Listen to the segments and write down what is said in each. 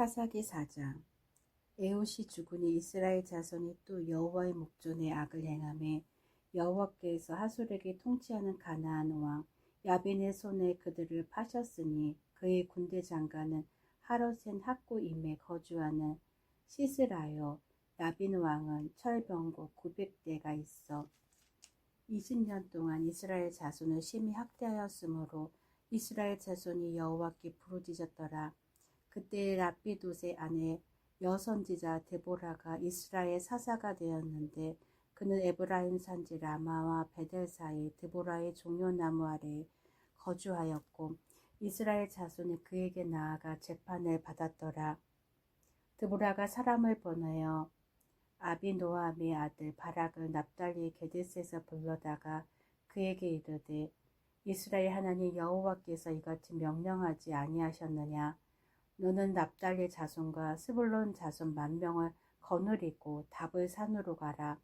사사기 4장 에옷이 죽으니 이스라엘 자손이 또 여호와의 목전에 악을 행하며 여호와께서 하솔에게 통치하는 가나안 왕 야빈의 손에 그들을 파셨으니 그의 군대 장관은 하롯센 학고임에 거주하는 시스라요 야빈 왕은 철병고 900대가 있어 20년 동안 이스라엘 자손을 심히 학대하였으므로 이스라엘 자손이 여호와께 부르짖었더라. 그때 라피도의 아내 여선지자 데보라가 이스라엘 사사가 되었는데 그는 에브라임 산지 라마와 베델 사이 데보라의 종려나무 아래에 거주하였고 이스라엘 자손이 그에게 나아가 재판을 받았더라. 드보라가 사람을 보내어 아비노함의 아들 바락을 납달리 게데스에서 불러다가 그에게 이르되 이스라엘 하나님 여호와께서 이같이 명령하지 아니하셨느냐 너는 납달리 자손과 스불론 자손 만 명을 거느리고 답을 산으로 가라.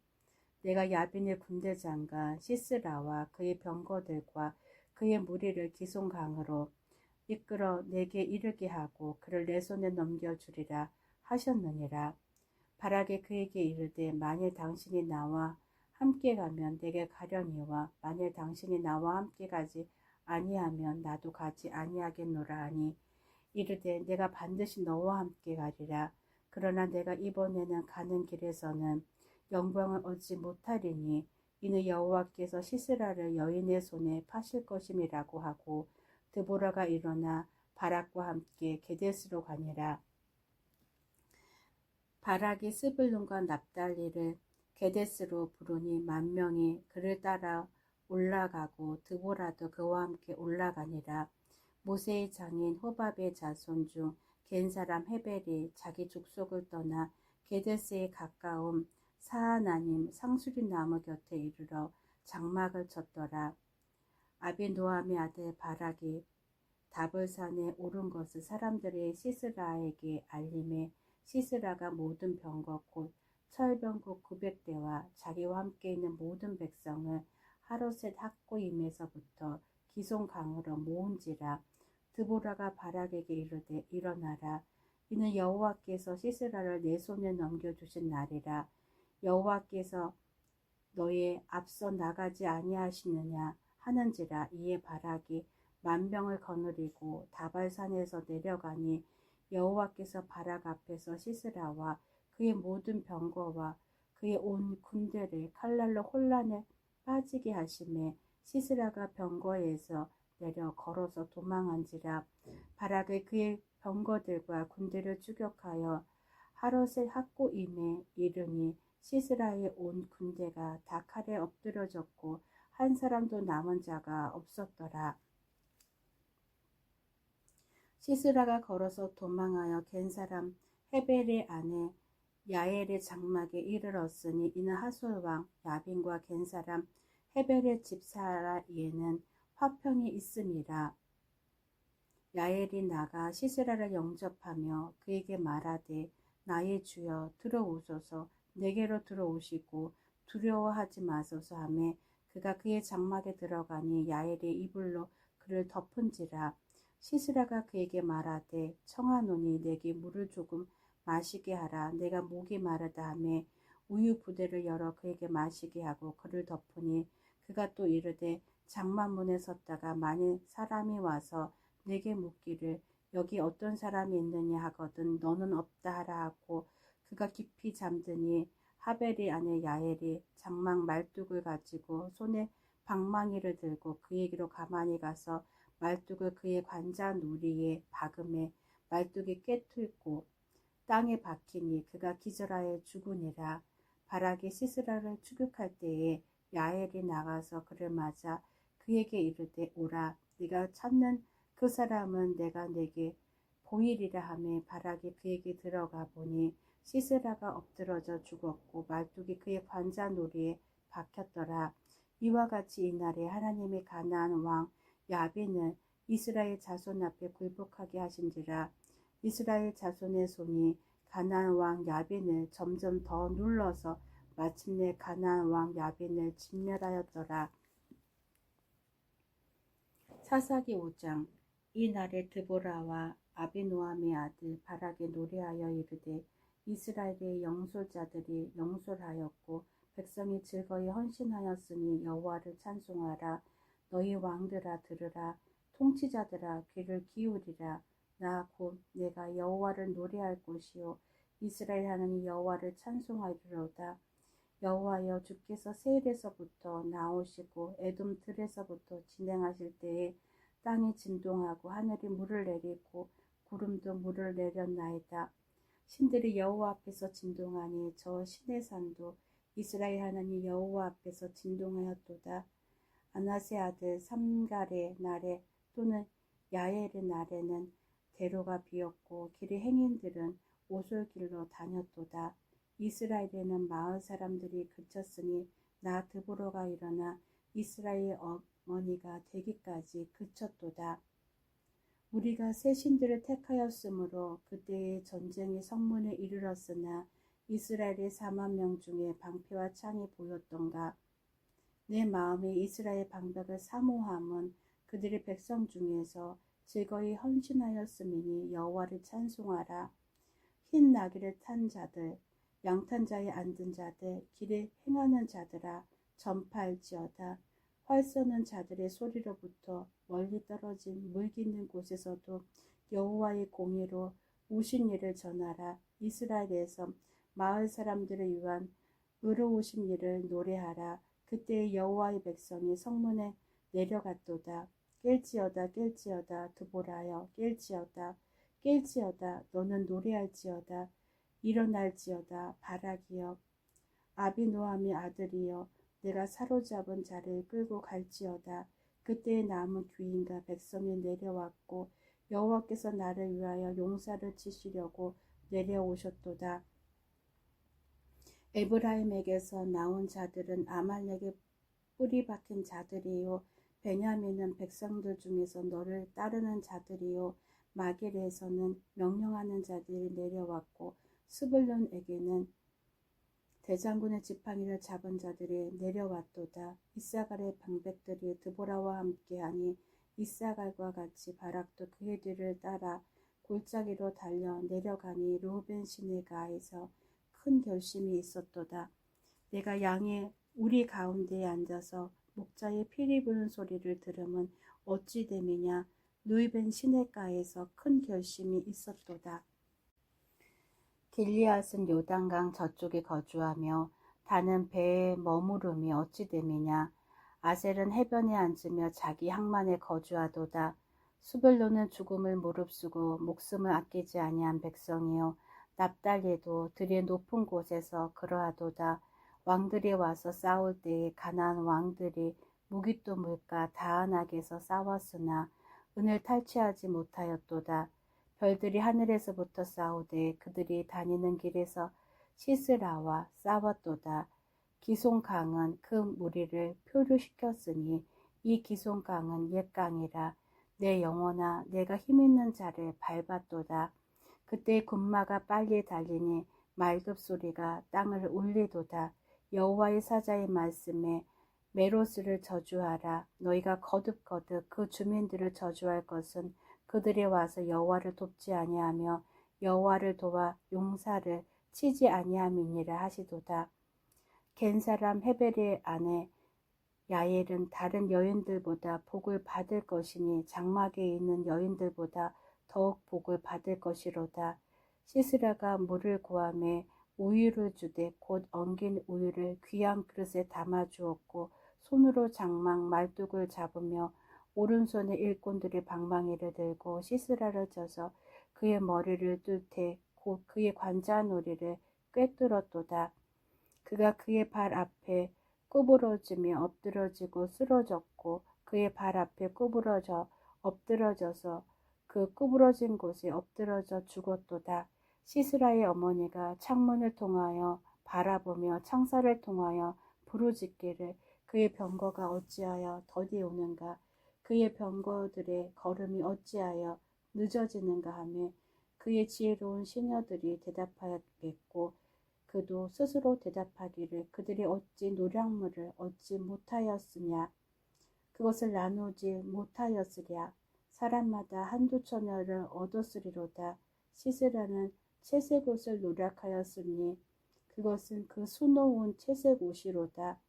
내가 야빈의 군대 장관 시스라와 그의 병거들과 그의 무리를 기송강으로 이끌어 내게 이르게 하고 그를 내 손에 넘겨주리라 하셨느니라. 바라게 그에게 이르되 만일 당신이 나와 함께 가면 내게 가려니와 만일 당신이 나와 함께 가지 아니하면 나도 가지 아니하겠노라 하니 이르되 내가 반드시 너와 함께 가리라 그러나 내가 이번에는 가는 길에서는 영광을 얻지 못하리니 이는 여호와께서 시스라를 여인의 손에 파실 것임이라고 하고 드보라가 일어나 바락과 함께 게데스로 가니라 바락이 스불론과 납달리를 게데스로 부르니 만 명이 그를 따라 올라가고 드보라도 그와 함께 올라가니라. 모세의 장인 호밥의 자손 중 겐 사람 헤벨이 자기 족속을 떠나 게데스에 가까운 사하나님 상수리 나무 곁에 이르러 장막을 쳤더라. 아비노함의 아들 바락이 다블산에 오른 것을 사람들의 시스라에게 알림해 시스라가 모든 병거 곧 철병국 900대와 자기와 함께 있는 모든 백성을 하루셋 학고임에서부터 기송강으로 모은지라 드보라가 바락에게 이르되 일어나라. 이는 여호와께서 시스라를 내 손에 넘겨주신 날이라. 여호와께서 너의 앞서 나가지 아니하시느냐 하는지라. 이에 바락이 만병을 거느리고 다발산에서 내려가니 여호와께서 바락 앞에서 시스라와 그의 모든 병거와 그의 온 군대를 칼날로 혼란에 빠지게 하심에 시스라가 병거에서 내려 걸어서 도망한지라 바락의 그의 병거들과 군대를 추격하여 하롯의 학고임에 이르니 시스라의 온 군대가 다 칼에 엎드려졌고 한 사람도 남은 자가 없었더라. 시스라가 걸어서 도망하여 겐 사람 헤벨의 아내 야엘의 장막에 이르렀으니 이는 하솔 왕 야빈과 겐 사람 헤벨의 집 사이에는 화평이 있음이라. 야엘이 나가 시스라를 영접하며 그에게 말하되 나의 주여 들어오소서 내게로 들어오시고 두려워하지 마소서 하며 그가 그의 장막에 들어가니 야엘의 이불로 그를 덮은지라 시스라가 그에게 말하되 청하노니 내게 물을 조금 마시게 하라. 내가 목이 마르다 하매 우유 부대를 열어 그에게 마시게 하고 그를 덮으니 그가 또 이르되 장만문에 섰다가 만일 사람이 와서 내게 묻기를 여기 어떤 사람이 있느냐 하거든 너는 없다 하라 하고 그가 깊이 잠드니 하벨이 아내 야엘이 장막 말뚝을 가지고 손에 방망이를 들고 그에게로 가만히 가서 말뚝을 그의 관자 누리에 박음에 말뚝이 깨틀고 땅에 박히니 그가 기절하여 죽으니라. 바락이 시스라를 추격할 때에 야엘이 나가서 그를 맞아 그에게 이르되 오라 네가 찾는 그 사람은 내가 내게 보이리라 하며 바락이 그에게 들어가 보니 시스라가 엎드러져 죽었고 말뚝이 그의 관자 놀이에 박혔더라. 이와 같이 이날에 하나님의 가나안 왕 야빈을 이스라엘 자손 앞에 굴복하게 하신지라 이스라엘 자손의 손이 가나안 왕 야빈을 점점 더 눌러서 마침내 가나안 왕 야빈을 진멸하였더라. 사사기 5장 이 날에 드보라와 아비노함의 아들 바락에 노래하여 이르되 이스라엘의 영솔자들이 영솔하였고 백성이 즐거이 헌신하였으니 여호와를 찬송하라. 너희 왕들아 들으라. 통치자들아 귀를 기울이라. 나 곧 내가 여호와를 노래할 곳이요. 이스라엘 하나님 여호와를 찬송하리로다 여호와여 주께서 세일에서부터 나오시고 에돔 들에서부터 진행하실 때에 땅이 진동하고 하늘이 물을 내리고 구름도 물을 내렸나이다. 신들이 여호와 앞에서 진동하니 저 신의 산도 이스라엘 하나님 여호와 앞에서 진동하였도다. 아나세 아들 삼갈의 날에 또는 야엘의 날에는 대로가 비었고 길의 행인들은 오솔길로 다녔도다. 이스라엘에는 마을 사람들이 그쳤으니 나 드보로가 일어나 이스라엘 어머니가 되기까지 그쳤도다. 우리가 새 신들을 택하였으므로 그때의 전쟁이 성문에 이르렀으나 이스라엘의 4만 명 중에 방패와 창이 보였던가 내 마음에 이스라엘 방백을 사모함은 그들의 백성 중에서 즐거이 헌신하였음이니 여호와를 찬송하라 흰 나귀를 탄 자들 양탄 자에 앉은 자들 길에 행하는 자들아 전파할지어다. 활 쏘는 자들의 소리로부터 멀리 떨어진 물기 있는 곳에서도 여호와의 공의로 우신 일을 전하라. 이스라엘에서 마을 사람들을 위한 의로우신 일을 노래하라. 그때 여호와의 백성이 성문에 내려갔도다. 깰지어다 깰지어다. 두보라여 깰지어다. 깰지어다. 너는 노래할지어다 일어날지어다 바라기여 아비노함의 아들이여 내가 사로잡은 자를 끌고 갈지어다. 그때의 남은 귀인과 백성이 내려왔고 여호와께서 나를 위하여 용사를 치시려고 내려오셨도다. 에브라임에게서 나온 자들은 아말렉의 뿌리 박힌 자들이요 베냐민은 백성들 중에서 너를 따르는 자들이요 마길에서는 명령하는 자들이 내려왔고 스불론에게는 대장군의 지팡이를 잡은 자들이 내려왔도다. 이사갈의 방백들이 드보라와 함께하니 이사갈과 같이 바락도 그의 뒤를 따라 골짜기로 달려 내려가니 루벤 시내가에서 큰 결심이 있었도다. 내가 양의 우리 가운데에 앉아서 목자의 피리 부는 소리를 들으면 어찌 됨이냐 루이벤 시내가에서 큰 결심이 있었도다. 길리앗은 요단강 저쪽에 거주하며 다는 배에 머무름이 어찌 됨이냐 아셀은 해변에 앉으며 자기 항만에 거주하도다. 수별로는 죽음을 무릅쓰고 목숨을 아끼지 아니한 백성이요 납달리도 들의 높은 곳에서 그러하도다. 왕들이 와서 싸울 때에 가나안 왕들이 무기또 물가 다한악에서 싸웠으나 은을 탈취하지 못하였도다. 별들이 하늘에서부터 싸우되 그들이 다니는 길에서 시스라와 싸웠도다. 기송강은 그 무리를 표류시켰으니 이 기송강은 옛강이라 내 영혼아 내가 힘있는 자를 밟았도다. 그때 군마가 빨리 달리니 말급 소리가 땅을 울리도다. 여호와의 사자의 말씀에 메로스를 저주하라. 너희가 거듭거듭 그 주민들을 저주할 것은 그들이 와서 여호와를 돕지 아니하며 여호와를 도와 용사를 치지 아니함이니라 하시도다. 겐 사람 헤벨의 아내 야엘은 다른 여인들보다 복을 받을 것이니 장막에 있는 여인들보다 더욱 복을 받을 것이로다. 시스라가 물을 구함에 우유를 주되 곧 엉긴 우유를 귀한 그릇에 담아 주었고 손으로 장막 말뚝을 잡으며 오른손에 일꾼들이 방망이를 들고 시스라를 져서 그의 머리를 뚫되 곧 그의 관자놀이를 꿰뚫었도다. 그가 그의 발 앞에 구부러지며 엎드러지고 쓰러졌고 그의 발 앞에 구부러져 엎드러져서 그 구부러진 곳에 엎드러져 죽었도다. 시스라의 어머니가 창문을 통하여 바라보며 창살을 통하여 부르짖기를 그의 병거가 어찌하여 더디 오는가 그의 병거들의 걸음이 어찌하여 늦어지는가 하며 그의 지혜로운 시녀들이 대답하였겠고 그도 스스로 대답하기를 그들이 어찌 노량물을 얻지 못하였으냐 그것을 나누지 못하였으랴 사람마다 한두 처녀를 얻었으리로다. 씻으라는 채색 옷을 노력하였으니 그것은 그 수놓은 채색 옷이로다.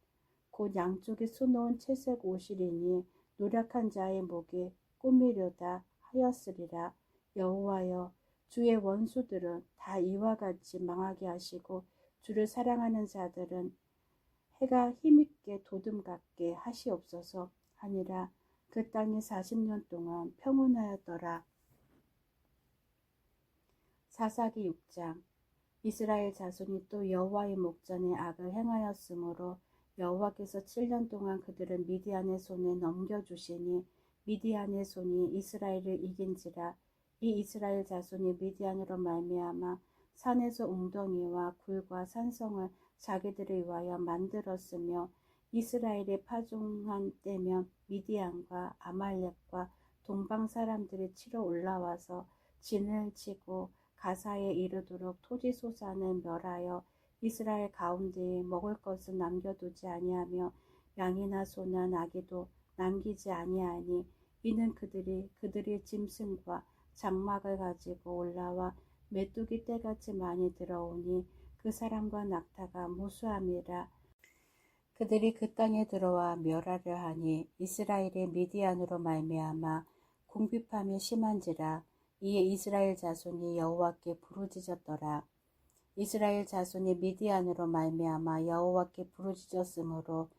곧 양쪽에 수놓은 채색 옷이리니 노력한 자의 목에 꾸미려다 하였으리라. 여호와여 주의 원수들은 다 이와 같이 망하게 하시고 주를 사랑하는 자들은 해가 힘있게 도둠 같게 하시옵소서 하니라 그 땅이 40년 동안 평온하였더라. 사사기 6장 이스라엘 자손이 또 여호와의 목전에 악을 행하였으므로 여호와께서 7년 동안 그들을 미디안의 손에 넘겨주시니 미디안의 손이 이스라엘을 이긴지라 이 이스라엘 자손이 미디안으로 말미암아 산에서 웅덩이와 굴과 산성을 자기들을 위하여 만들었으며 이스라엘의 파종한 때면 미디안과 아말렉과 동방 사람들이 치러 올라와서 진을 치고 가사에 이르도록 토지 소산을 멸하여 이스라엘 가운데에 먹을 것을 남겨두지 아니하며 양이나 소나 나귀도 남기지 아니하니 이는 그들이 그들의 짐승과 장막을 가지고 올라와 메뚜기 때같이 많이 들어오니 그 사람과 낙타가 무수함이라. 그들이 그 땅에 들어와 멸하려 하니 이스라엘의 미디안으로 말미암아 궁핍함이 심한지라 이에 이스라엘 자손이 여호와께 부르짖었더라 이스라엘 자손이 미디안으로 말미암아 여호와께 부르짖었으므로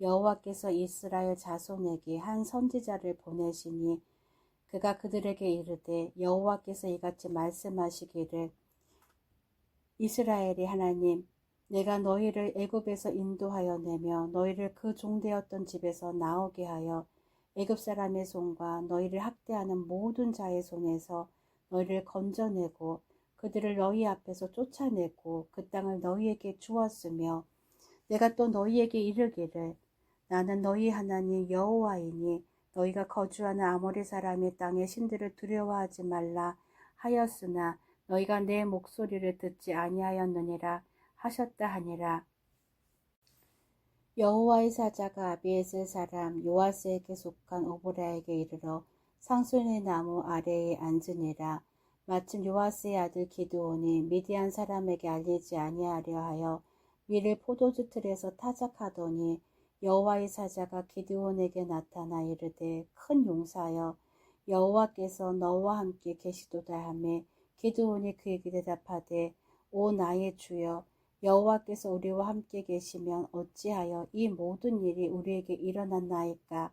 여호와께서 이스라엘 자손에게 한 선지자를 보내시니 그가 그들에게 이르되 여호와께서 이같이 말씀하시기를 이스라엘이 하나님 내가 너희를 애굽에서 인도하여 내며 너희를 그 종되었던 집에서 나오게 하여 애굽 사람의 손과 너희를 학대하는 모든 자의 손에서 너희를 건져내고 그들을 너희 앞에서 쫓아내고 그 땅을 너희에게 주었으며 내가 또 너희에게 이르기를 나는 너희 하나님 여호와이니 너희가 거주하는 아모리 사람의 땅의 신들을 두려워하지 말라 하였으나 너희가 내 목소리를 듣지 아니하였느니라 하셨다 하니라. 여호와의 사자가 아비에셀 사람 요아스에게 속한 오보라에게 이르러 상순의 나무 아래에 앉으니라. 마침 요아스의 아들 기드온이 미디안 사람에게 알리지 아니하려 하여 밀을 포도주 틀에서 타작하더니 여호와의 사자가 기드온에게 나타나 이르되 큰 용사여 여호와께서 너와 함께 계시도다 하매 기드온이 그에게 대답하되 오 나의 주여 여호와께서 우리와 함께 계시면 어찌하여 이 모든 일이 우리에게 일어났나이까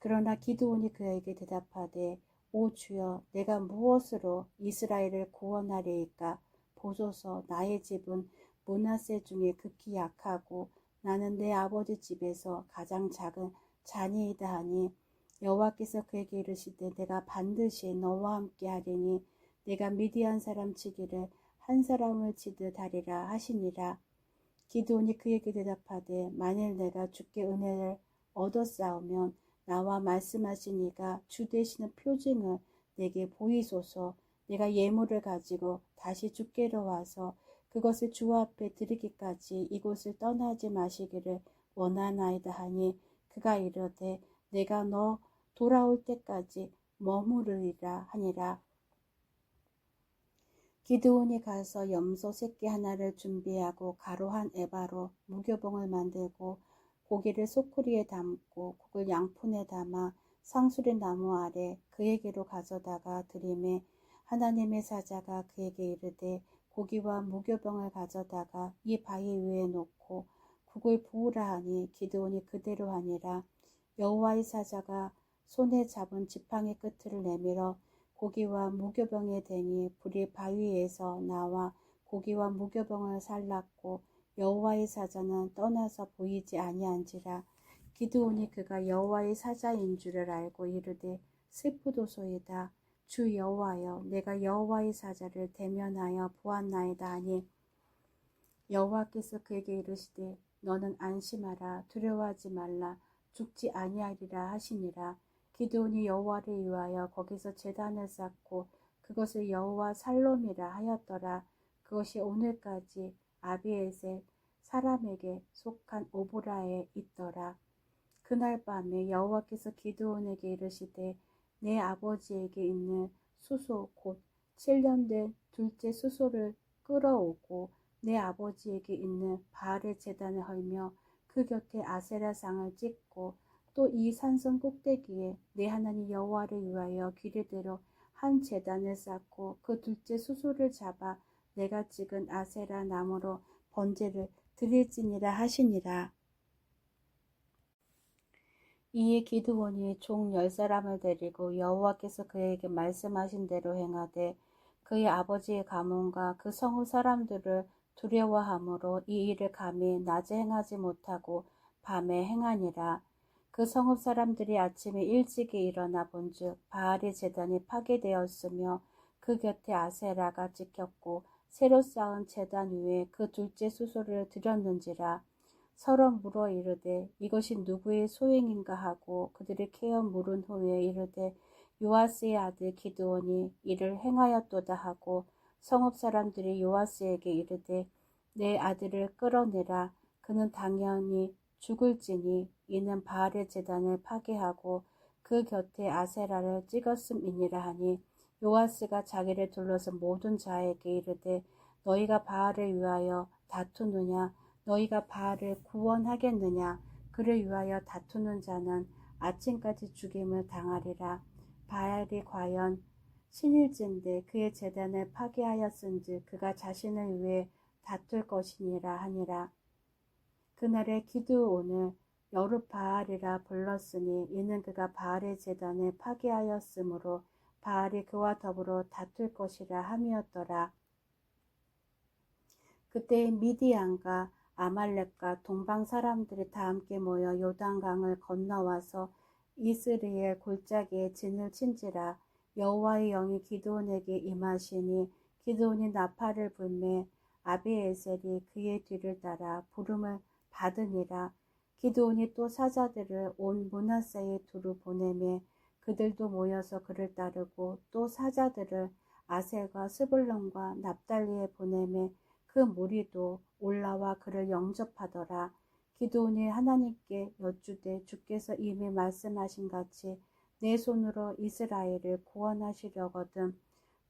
그러나 기드온이 그에게 대답하되 오 주여 내가 무엇으로 이스라엘을 구원하리이까? 보소서 나의 집은 문하세 중에 극히 약하고 나는 내 아버지 집에서 가장 작은 자니이다 하니 여호와께서 그에게 이르시되 내가 반드시 너와 함께 하리니 내가 미디안 사람 치기를 한 사람을 치듯 하리라 하시니라. 기드온이 그에게 대답하되 만일 내가 주께 은혜를 얻었사오면 나와 말씀하신 이가 주 되시는 표징을 내게 보이소서 내가 예물을 가지고 다시 주께로 와서 그것을 주 앞에 드리기까지 이곳을 떠나지 마시기를 원하나이다 하니 그가 이르되 내가 너 돌아올 때까지 머무르리라 하니라. 기드온이 가서 염소 새끼 하나를 준비하고 가로 한 에바로 무교봉을 만들고 고기를 소쿠리에 담고 국을 양푼에 담아 상수리 나무 아래 그에게로 가져다가 드림에 하나님의 사자가 그에게 이르되 고기와 무교병을 가져다가 이 바위 위에 놓고 국을 부으라 하니 기드온이 그대로 하니라. 여호와의 사자가 손에 잡은 지팡이 끝을 내밀어 고기와 무교병에 대니 불이 바위에서 나와 고기와 무교병을 살랐고 여호와의 사자는 떠나서 보이지 아니한지라 기드온이 그가 여호와의 사자인 줄을 알고 이르되 슬프도소이다. 주 여호와여 내가 여호와의 사자를 대면하여 보았나이다 하니 여호와께서 그에게 이르시되 너는 안심하라 두려워하지 말라 죽지 아니하리라 하시니라. 기드온이 여호와를 위하여 거기서 제단을 쌓고 그것을 여호와 살롬이라 하였더라. 그것이 오늘까지 아비에셀 사람에게 속한 오보라에 있더라. 그날 밤에 여호와께서 기드온에게 이르시되 내 아버지에게 있는 수소 곧 7년 된 둘째 수소를 끌어오고 내 아버지에게 있는 바알의 재단을 헐며 그 곁에 아세라상을 찍고 또 이 산성 꼭대기에 내 하나님 여호와를 위하여 기르대로 한 재단을 쌓고 그 둘째 수소를 잡아 내가 찍은 아세라 나무로 번제를 드릴지니라 하시니라. 이에 기드온이 종열 사람을 데리고 여호와께서 그에게 말씀하신 대로 행하되 그의 아버지의 가문과 그 성읍 사람들을 두려워하므로 이 일을 감히 낮에 행하지 못하고 밤에 행하니라. 그 성읍 사람들이 아침에 일찍이 일어나 본즉 바알의 제단이 파괴되었으며 그 곁에 아세라가 찍혔고 새로 쌓은 제단 위에 그 둘째 수소를 들였는지라 서로 물어 이르되 이것이 누구의 소행인가 하고 그들이 캐어 물은 후에 이르되 요아스의 아들 기드온이 이를 행하였도다 하고 성읍 사람들이 요아스에게 이르되 내 아들을 끌어내라. 그는 당연히 죽을지니 이는 바알의 재단을 파괴하고 그 곁에 아세라를 찍었음이니라 하니 요아스가 자기를 둘러서 모든 자에게 이르되 너희가 바알을 위하여 다투느냐? 너희가 바알을 구원하겠느냐? 그를 위하여 다투는 자는 아침까지 죽임을 당하리라. 바알이 과연 신일진데 그의 재단을 파괴하였은즉 그가 자신을 위해 다툴 것이니라 하니라. 그날에 기드온을 여룻 바알이라 불렀으니 이는 그가 바알의 재단을 파괴하였으므로 바알이 그와 더불어 다툴 것이라 함이었더라. 그때 미디안과 아말렉과 동방 사람들이 다 함께 모여 요단강을 건너와서 이스리엘 골짜기에 진을 친지라 여호와의 영이 기드온에게 임하시니 기드온이 나팔을 불매 아비에셀이 그의 뒤를 따라 부름을 받으니라 기드온이 또 사자들을 온 문하세에 두루 보내매 그들도 모여서 그를 따르고 또 사자들을 아셀과 스불론과 납달리에 보내매 그 무리도 올라와 그를 영접하더라. 기도온이 하나님께 여쭈되 주께서 이미 말씀하신 같이 내 손으로 이스라엘을 구원하시려거든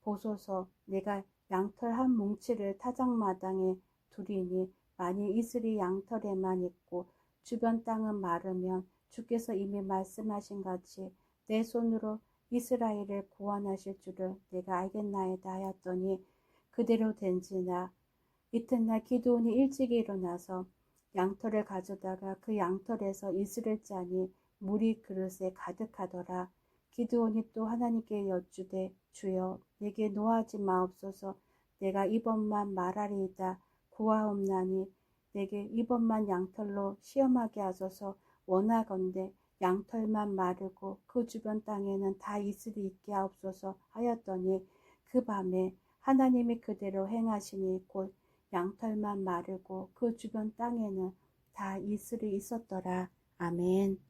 보소서 내가 양털 한 뭉치를 타작마당에 두리니 만일 이슬이 양털에만 있고 주변 땅은 마르면 주께서 이미 말씀하신 같이 내 손으로 이스라엘을 구원하실 줄을 내가 알겠나이다 하였더니 그대로 된지나 이튿날 기도온이 일찍 일어나서 양털을 가져다가 그 양털에서 이슬을 짜니 물이 그릇에 가득하더라. 기드온이 또 하나님께 여쭈되 주여 내게 노하지 마옵소서. 내가 이번만 말하리이다. 구하옵나니 내게 이번만 양털로 시험하게 하소서. 원하건대 양털만 마르고 그 주변 땅에는 다 이슬이 있게 하옵소서 하였더니 그 밤에 하나님이 그대로 행하시니 곧 양털만 마르고 그 주변 땅에는 다 이슬이 있었더라. 아멘.